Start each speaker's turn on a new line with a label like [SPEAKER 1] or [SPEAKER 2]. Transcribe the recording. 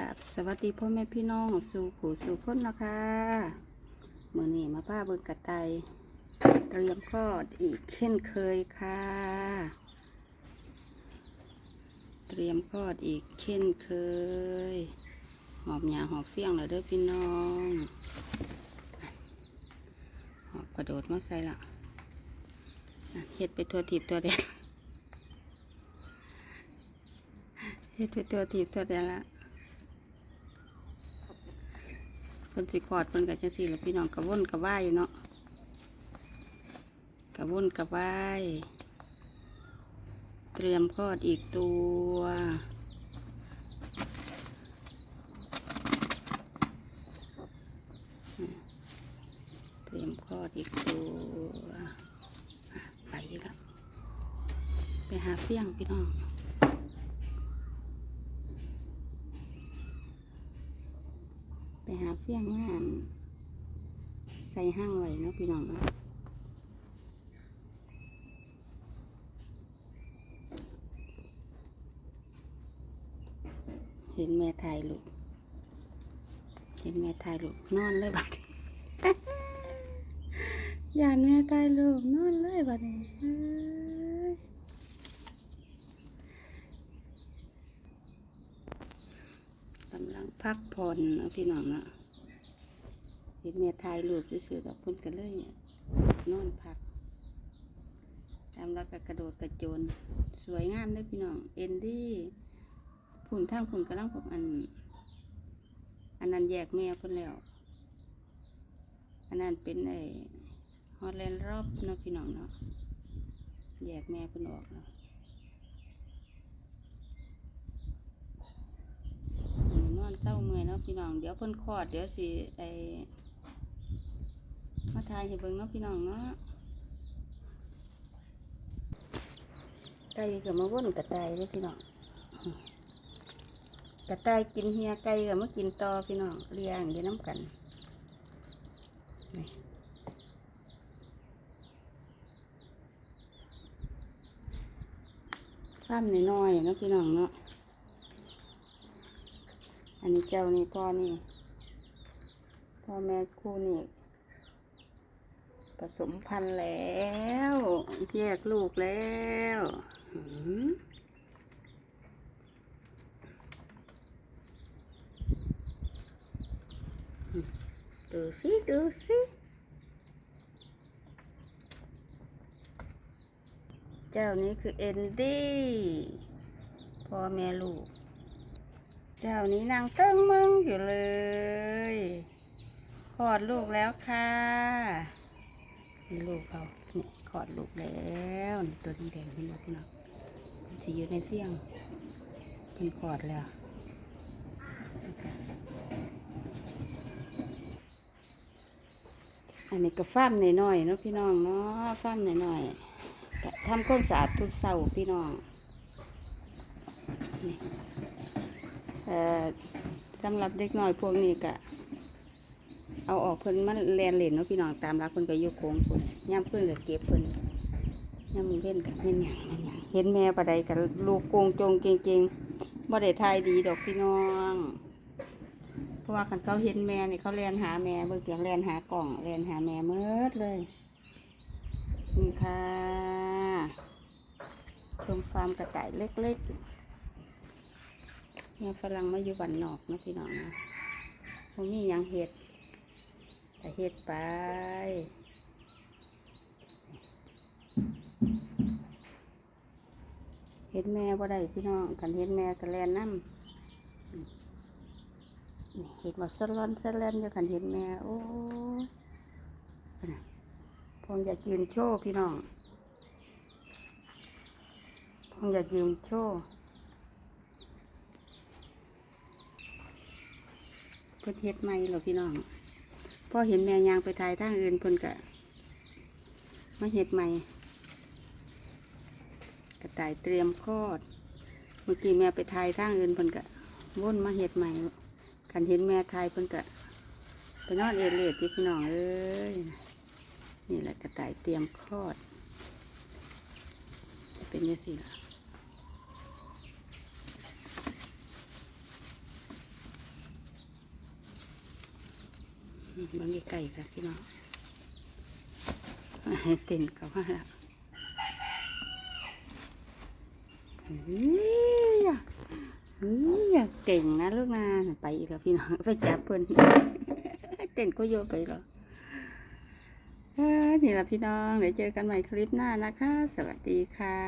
[SPEAKER 1] ครับสวัสดีพ่อแม่พี่น้องสู่ผู้สู่คนนะคะเมื่อนี้มาป้าเบิกกระต่าเตรียมคลอดอีกเช่นเคยค่ะ เตรียมคลอดอีกเช่นเคย หอบหยาหอบเฟี้ยงแล้วเด้อพี่น้องหอบกระโดดมาใส่ละอะเฮ็ดไปตัวถีบตัวเดียเฮ็ดไปตัวถีบตัวเดียละ คนสิคอดเพิ่นกับจังสี่แล้วพี่น้องกระวนกระว่ายเนาะกระวนกระว่ายเตรียมคลอดอีกตัวเตรียมคลอดอีกตัวไปแล้วไปหาเฟี้ยงพี่น้อง ไป หาเฟี้ยงมาอั่นใส่ห้างไว้เนาะพี่น้องเนาะเห็นแม่ถ่ายลูก เห็นแม่ถ่ายลูกนอนเลยบัดนี้ยานแม่ถ่ายลูกนอนเลยบัดนี้เอ้ยกำลัง พักผ่อนเนาะพี่น้องเนาะเห็นแม่ถ่ายรูปซื่อๆดอกพุ่นกันเลยเนี่ยนอนพักตามแล้วก็กระโดดกระโจนสวยงามเลยพี่น้องเอ็นดี้ผุนทางผุนกำลังพวกอัน อันนั้นแยกแม่พิ่นแล้ว อันนั้นเป็นไอ้ฮอลแลนด์รอบเนาะพี่น้องเนาะแยกแม่พิ่นออกแล้ว อนอนเศร้าเมื่อยเนาะพี่น้อง เดี๋ยวเพิ่นคลอด เดี๋ยวสิไอมาทายให้เบิ่งเนาะพี่น้องเนาะไก่ก็มาว่นกระต่ายเลยพี่น้อง กระต่ายกินเฮียไก่ก็มากินต่อพี่น้องเลี้ยงอยู่น้ำกันนี่ฟ้ามน้อยๆเนาะพี่น้องเนาะ อันนี้เจ้านี่พ่อนี่ พ่อแม่คู่นี่ผสมพันธุ์แล้ว แยกลูกแล้วดูสิดูสิเจ้านี้คือเอนดี้พ่อแม่ลูก เจ้านี้นางเติ้งมึงอยู่เลยคลอดลูกแล้วค่ะนี่ลูกเขาเนี่ยคลอดลูกแล้วตัวแดงๆพี่น้องมันสิอยู่ในเฟี้ยงเป็นคลอดแล้วอันนี้ก็ฟ้ามหน่อยๆเนาะพี่น้องเนาะฟ้ามหน่อยๆทำความสะอาดทุกเสาร์พี่น้องนี่ สำหรับเด็กน้อยพวกนี้ก็เอาออกเพิ่นมันแลนเหรนเนาะพี่น้องตามรักเพิ่นก็อยู่โค้งเพิ่นย่ำเพิ่นก็เก็บเพิ่นย่ำมือเล่นกับแม่นหยังแม่นหยังเห็นแม่ปะใดกับลูกโกงจงเก่งๆบ่ได้ทายดีดอกพี่น้อง เพราะว่าคันเขาเห็นแม่นี่เขาแลนหาแม่เบิ่งเพียงแลนหากล่องแลนหาแม่เมิดเลยนี่ค่ะชมฟาร์มกระต่ายเล็กๆ เนี่ยฝรั่งมาอยู่บ้านนอกนะพี่น้องนะบ่มีหยังเห็ดก็เฮ็ดไปเห็นแม่บ่ได้พี่น้องกันเห็นแม่ก็แลนน้ำเห็นว่าสลอนสแลนอยู่กันเห็นแม่โอ้พงอยากยืนโชว์พี่น้องพงอยากยืนโชว์ พื่อเฮ็ดไม่หรอพี่น้องพ่อเห็นแม่ยางไปทายทางอื่นเพิ่นกะมาเห็ดใหม่กระต่ายเตรียมคลอด เมื่อกี้แม่ไปทายทางอื่นเพิ่นกะวนมาเห็ดใหม่กันเห็นแม่ทายเพิ่นกะไปนอนเอเลียดพี่น้องเอ้ยนี่แหละกระต่ายเตรียมคลอด เป็นยังสิล่ะ บางไก่ค่ะพี่น้องให้เต้นเขามาแล้วเฮ้ยอะเฮ้ยเก่งนะลูกนะไปอีกแล้วพี่น้องไปจับเพิ่นเต้นก็โยไปแล้วเออนี่แหละพี่น้อง เดี๋ยวเจอกันใหม่คลิปหน้านะคะ สวัสดีค่ะ